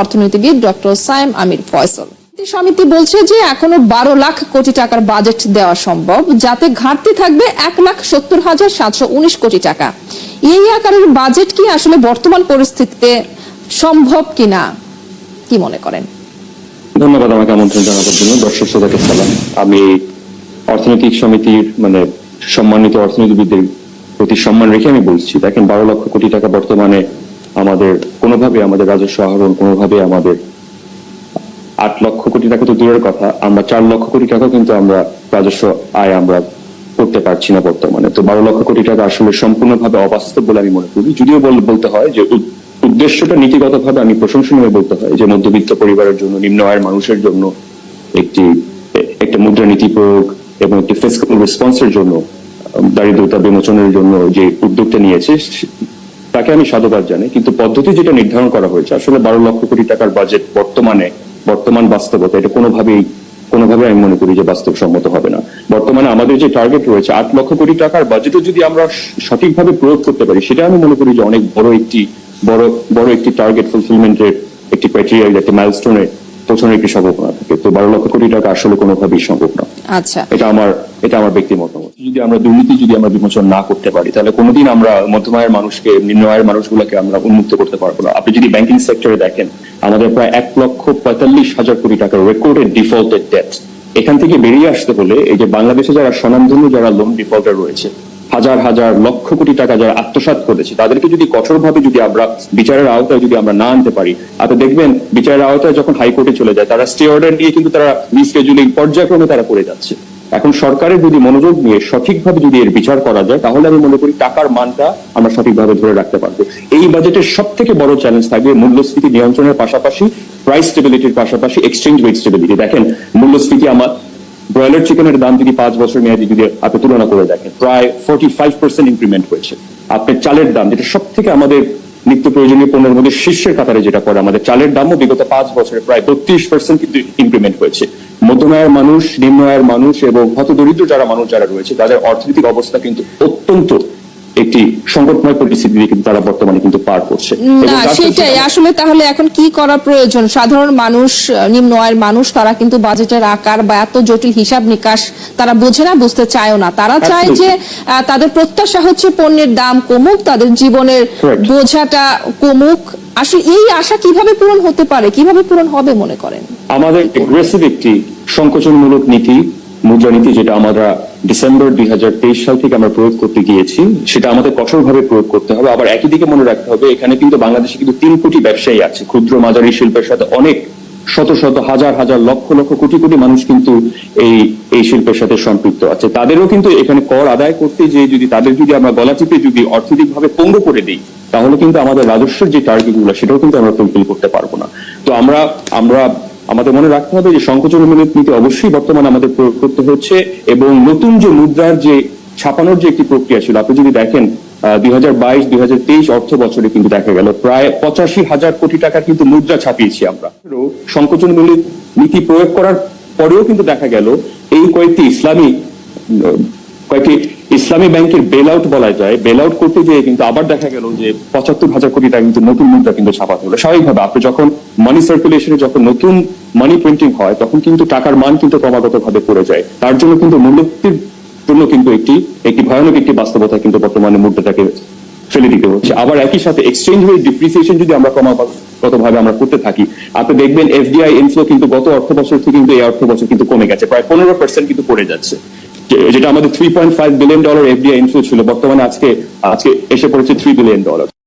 অর্থনীতিবিদ ডক্টর সাইম আমির ফয়সল। সমিতি বলছে যে এখনও বারো লাখ কোটি টাকার বাজেট দেওয়া সম্ভব, যাতে ঘাটতি থাকবে এক লাখ সত্তর হাজার সাতশো উনিশ কোটি টাকা। এই আকারের বাজেট কি আসলে বর্তমান পরিস্থিতিতে সম্ভব কিনা, কি মনে করেন? ধন্যবাদ আমাকে আমন্ত্রণ জানাবার জন্য। দর্শক শ্রোতাকে সালাম। আমি অর্থনৈতিক সমিতির মানে সম্মানিত অর্থনীতিবিদদের প্রতি সম্মান রেখে আমি বলছি, দেখেন বারো লক্ষ কোটি টাকা বর্তমানে আমাদের কোনোভাবে আমাদের রাজস্ব আহরণ কোনোভাবে আমাদের আট লক্ষ কোটি টাকা তো দূরের কথা, আমরা চার লক্ষ কোটি টাকা কিন্তু আমরা রাজস্ব আয় আমরা করতে পারছি না বর্তমানে। তো বারো লক্ষ কোটি টাকা আসলে সম্পূর্ণভাবে অবাস্তব বলে আমি মনে করি। যদিও বলতে হয় যে উদ- উদ্দেশ্যটা নীতিগতভাবে আমি প্রশংসনীয় বলতে হয় যে মধ্যবিত্ত পরিবারের জন্য, নিম্ন আয়ের মানুষের জন্য একটি, একটা মুদ্রানীতি প্রয়োগ এবং একটি ফিসকাল রেসপন্সের জন্য, দারিদ্রতা বিমোচনের জন্য যে উদ্যোগটা নিয়েছে তাকে আমি সাধুবাদ জানাই কিন্তু পদ্ধতি যেটা নির্ধারণ করা হয়েছে আসলে বারো লক্ষ কোটি টাকার বাজেট বর্তমানে বর্তমান বাস্তবতা এটা কোনোভাবেই কোনোভাবে আমি মনে করি যে বাস্তবসম্মত হবে না। বর্তমানে আমাদের যে টার্গেট রয়েছে আট লক্ষ কোটি টাকার বাজেটও যদি আমরা সঠিকভাবে প্রয়োগ করতে পারি সেটা আমি মনে করি যে অনেক বড় একটি বড় বড় একটি টার্গেট ফুলফিলমেন্টের একটি ক্রাইটেরিয়া একটি মাইলস্টোনে পৌঁছানোর একটি সম্ভাবনা থাকে। তো বারো লক্ষ কোটি টাকা আসলে কোনোভাবেই সম্ভব না। আচ্ছা। এটা আমার এটা আমার ব্যক্তি মতামত যদি আমরা দুর্নীতি যদি আমরা বিমোচন না করতে পারি, তাহলে কোনোদিন আমরা মধ্যম আয়ের মানুষকে নিম্ন আয়ের মানুষগুলোকে আমরা উন্মুক্ত করতে পারব না। আপনি যদি ব্যাংকিং সেক্টরে দেখেন, আমাদের প্রায় এক লক্ষ পঁয়তাল্লিশ হাজার কোটি টাকার রেকর্ডেড ডিফল্টেড ডেট এখান থেকে বেরিয়ে আসতে হলে এই যে বাংলাদেশে যারা স্বনামধন্য, যারা লোন ডিফল্টার রয়েছে, হাজার হাজার, লক্ষ কোটি টাকা যারা আত্মসাৎ করেছে, তাদেরকে যদি কঠোরভাবে যদি আমরা বিচারের আওতায় যদি আমরা না আনতে পারি, আপনি দেখবেন বিচারের আওতায় যখন হাইকোর্টে চলে যায়, তারা স্টে অর্ডার নিয়ে কিন্তু তারা রিস্কেজুলিং পর্যায়ক্রমে তারা করে যাচ্ছে। এখন সরকারের যদি মনোযোগ নিয়ে সঠিকভাবে যদি এর বিচার করা যায়, তাহলে আমি মনে করি টাকার মানটা আমরা সঠিকভাবে ধরে রাখতে পারব। এই বাজেটের সব থেকে বড় চ্যালেঞ্জ থাকবে মূল্যস্ফীতি নিয়ন্ত্রণের পাশাপাশি প্রাইস স্টেবিলিটির পাশাপাশি এক্সচেঞ্জ রেট স্টেবিলিটি দেখেন, মূল্যস্ফীতি আমার ব্রয়লার চিকেনের দাম যদি পাঁচ বছর মেয়াদি যদি আপনি তুলনা করে দেখেন, প্রায় ফোর্টি ফাইভ পার্সেন্ট ইনক্রিমেন্ট হয়েছে। আপনার চালের দাম, যেটা সব থেকে আমাদের নিত্য প্রয়োজনীয় পণ্যের মধ্যে শীর্ষের কাতারে যেটা পড়ে, আমাদের চালের দামও বিগত পাঁচ বছরে প্রায় বত্রিশ পার্সেন্ট কিন্তু ইনক্রিমেন্ট হয়েছে। মধ্যম আয়ের মানুষ নিম্ন আয়ের মানুষ এবং হতদরিদ্র যারা মানুষ যারা রয়েছে, তাদের অর্থনৈতিক অবস্থা কিন্তু অত্যন্ত একটি সংকটময় পরিস্থিতি দিয়ে কিন্তু তারা বর্তমানে কিন্তু পার করছে। না সেটাই। আসলে তাহলে এখন কি করা প্রয়োজন? সাধারণ মানুষ নিম্ন আয়ের মানুষ তারা কিন্তু বাজেটের আকার বা এত জটিল হিসাব নিকাশ তারা বোঝে না বুঝতে চায়ও না। তারা চায় যে তাদের প্রত্যাশা হচ্ছে পণ্যের দাম কমুক তাদের জীবনের. বোঝাটা কমুক। আসলে এই আশা কীভাবে পূরণ হতে পারে? কীভাবে পূরণ হবে মনে করেন? আমাদের এগ্রেসিভ একটি সংকোচনমূলক নীতি মুদ্রানীতি যেটা আমরা ডিসেম্বর দুই সাল থেকে আমরা প্রয়োগ করতে গিয়েছি, সেটা আমাদের কঠোরভাবে প্রয়োগ করতে হবে। আবার একই দিকে মনে রাখতে হবে, এখানে কিন্তু বাংলাদেশে কিন্তু তিন কোটি ব্যবসায়ী আছে। ক্ষুদ্র, মাঝারি শিল্পের সাথে অনেক শত শত, হাজার হাজার, লক্ষ লক্ষ কোটি কোটি মানুষ কিন্তু এই এই শিল্পের সাথে সম্পৃক্ত আছে। তাদেরও কিন্তু এখানে কর আদায় করতে যে যদি তাদের যদি আমরা গলা চিপে যদি অর্থনৈতিকভাবে পঙ্গু করে দিই, তাহলে কিন্তু আমাদের রাজস্বের যে টার্গেটগুলো, সেটাও কিন্তু আমরা ফুলফিল করতে পারব না। তো আমরা আমরা আমাদের মনে রাখতে হবে যে সংকোচন নীতি অবশ্যই বর্তমানে আমাদের প্রয়োগ করতে হচ্ছে এবং নতুন যে মুদ্রার যে ছাপানোর যে একটি প্রক্রিয়া ছিল, আপনি যদি দেখেন দুই হাজার বাইশ, দুই হাজার তেইশ অর্থ বছরে কিন্তু দেখা গেল, প্রায় পঁচাশি হাজার কোটি টাকার কিন্তু মুদ্রা ছাপিয়েছি আমরা। সংকোচনমূলক নীতি প্রয়োগ করার পরেও কিন্তু দেখা গেল, এই কয়েকটি ইসলামী কয়েকটি ইসলামী ব্যাংকের বেল আউট বলা যায় বেল আউট করতে গিয়ে কিন্তু আবার দেখা গেল যে পঁচাত্তর হাজার কোটি টাকা কিন্তু নতুন মুদ্রা কিন্তু ছাপাতে হলো। স্বাভাবিকভাবে আপনি যখন মানি সার্কুলেশনে যখন নতুন মানি প্রিন্টিং হয়, তখন কিন্তু টাকার মান কিন্তু ক্রমাগত ভাবে পড়ে যায়। তার জন্য কিন্তু মূল্যস্ফীতির জন্য কিন্তু একটি একটি ভয়ানক একটি বাস্তবতা কিন্তু বর্তমানে মুদ্রাটাকে ফেলে দিতে হচ্ছে। আবার একই সাথে এক্সচেঞ্জ রেট ডিপ্রিসিয়েশন যদি আমরা ক্রমাগত ভাবে আমরা করতে থাকি, আপনি দেখবেন এফডিআই ইনফ্লো কিন্তু গত অর্থ বছর থেকে কিন্তু এই অর্থ বছর কিন্তু কমে গেছে, প্রায় পনেরো পার্সেন্ট কিন্তু পড়ে যাচ্ছে। যেটা আমাদের three point five billion dollar FDI inflow ছিল। বর্তমানে আজকে আজকে এসে পড়েছে থ্রি বিলিয়ন ডলার